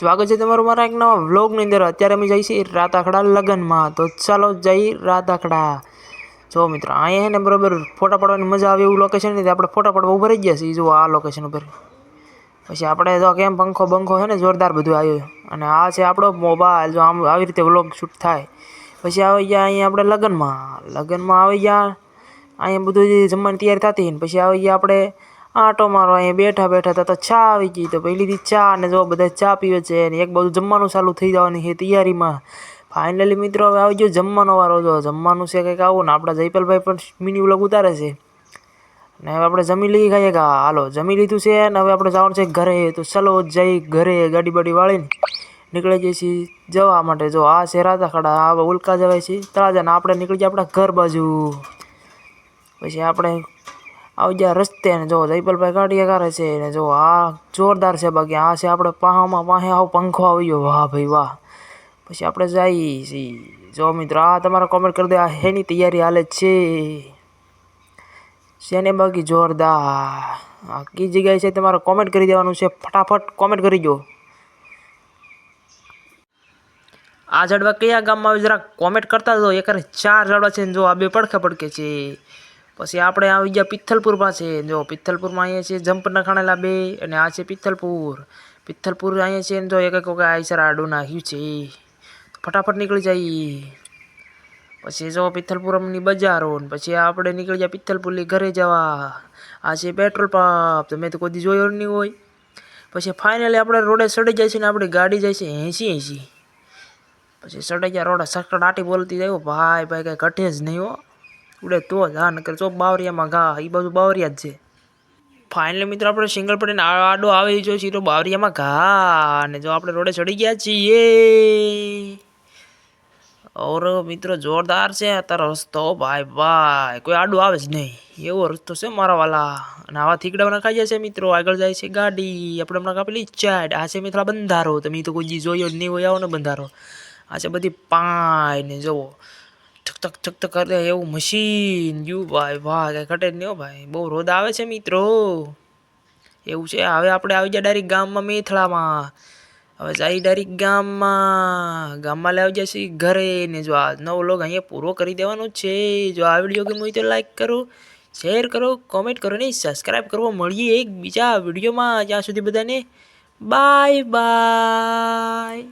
સ્વાગત છે તમારું મારા એક નવા વ્લોગની અંદર. અત્યારે અમે જઈએ છીએ રાત આખડા લગ્નમાં. તો ચાલો જઈ રાત આખડા જો મિત્રો, અહીંયા છે ને બરોબર ફોટા પાડવાની મજા આવે એવું લોકેશન નથી. આપણે ફોટા પાડવા ઊભા રહી ગયા છીએ. જો આ લોકેશન ઉપર. પછી આપણે જો કેમ પંખો બંખો છે ને જોરદાર બધું આવ્યું અને આ છે આપણો મોબાઈલ જો આમ આવી રીતે વ્લોગ શૂટ થાય. પછી આવી ગયા અહીંયા આપણે લગ્નમાં. લગ્નમાં આવી ગયા. અહીંયા બધું જમવાની તૈયારી થતી પછી આવી ગયા આપણે આંટો મારો અહીંયા બેઠા બેઠા હતા તો ચા આવી ગઈ તો પહેલીથી ચા અને જો બધા ચા પીવે છે અને એક બાજુ જમવાનું ચાલુ થઈ જવાની છે તૈયારીમાં. ફાઇનલી મિત્રો હવે આવી ગયો જમવાનો વારો જો, જમવાનું છે કંઈક આવું ને આપણા જયપાલભાઈ પણ મિની વ્લોગ ઉતારે છે. ને હવે આપણે જમી લઈએ ખાઈએ કા હાલો, જમી લીધું છે ને હવે આપણે જવાનું છે ઘરે. તો ચલો, જઈ ઘરે ગાડી બાડી વાળીને નીકળી જઈએ છીએ જવા માટે. જો, આ છે રાધાખડા, આ ઉલ્કા જવાય છે. તળાજા ને આપણે નીકળી જાય આપણા ઘર બાજુ. પછી આપણે આવી ગયા રસ્તે ને જો જયપલભાઈ ગાડીએ કરે છે ને જો આ જોરદાર છે બાકી આ છે આપણે પાહામાં પાસે આવો પંખો આવી ગયો. વાહ ભાઈ વાહ. પછી આપણે જઈએ છીએ. જો મિત્રો, આ તમારે કોમેન્ટ કરી દે. આ હેની તૈયારી હાલે છે? શેને બાકી જોરદાર? આ કઈ જગ્યાએ છે તમારે કોમેન્ટ કરી દેવાનું છે? ફટાફટ કોમેન્ટ કરી દો. આ ઝાડવા કયા ગામમાં આવે જરા કોમેન્ટ કરતા જો એક ચાર ઝાડવા છે જો આ બે પડખે પડકે છે. પછી આપણે આવી ગયા પિથલપુર પાસે જો પિથલપુરમાં અહીંયા છે જમ્પ નખાણેલા બે અને આ છે પિથલપુર. પિથલપુર અહીંયા છે જો એક એક આઈસર આડું નાખ્યું છે. ફટાફટ નીકળી જઈએ પછી જો પિથલપુરમની બજારો પછી આપણે નીકળી જાય પિથલપુરની ઘરે જવા. આ છે પેટ્રોલ પંપ. તમે તો કોઈ જોયો નહીં હોય. પછી ફાઇનલી આપણે રોડે ચડી જાય છે ને આપણી ગાડી જાય છે એંસી એંસી પછી સડાઈ ગયા, રોડે આટી બોલતી જાય. ભાઈ ભાઈ, કાંઈ ઘટે જ નહીં હો. ઉડે તો જ, હા, નકર ચો બાવરિયામાં ઘા એ બાજુ બાવરિયા જ છે. ફાઇનલી મિત્રો, આપણે સિંગલ પડીને આડો આવી જો છીએ, તો બાવરિયામાં ઘા અને જો આપણે રોડે ચડી ગયા છીએ. ઓર મિત્રો, જોરદાર છે અત્યારે રસ્તો, ભાઈ ભાઈ, કોઈ આડું આવે જ નહીં. એવો રસ્તો છે મારા વાલા. અને આવા થીકડા ખાઈ છે મિત્રો, આગળ જાય છે ગાડી. આપણે હમણાં કાપેલી ચાડ આ છે મિત્ર બંધારો. તમે તો કોઈ જોયો જ નહીં હોય, આવો ને બંધારો. આ છે બધી પાય ને જુઓ. ઠક ઠક ઠક કરે એવું મશીન, યુ ભાઈ, વાહ, કાંઈ ઘટે જ નહીં ભાઈ. બહુ રોદ આવે છે મિત્રો. એવું છે. હવે આપણે આવી જાય ડાયરેક્ટ ગામમાં મેથળામાં. હવે જાય ડાયરેક્ટ ગામમાં. ગામમાં લઈ આવી જશે ઘરે ને જો આ નવો લોગ અહીંયા પૂરો કરી દેવાનો છે. જો આ વીડિયો ગમ્યો હોય તો લાઈક કરો શેર કરો કોમેન્ટ કરો ને સબસ્ક્રાઈબ કરવો મળીએ એક બીજા વિડીયોમાં. જ્યાં સુધી બધાને બાય બાય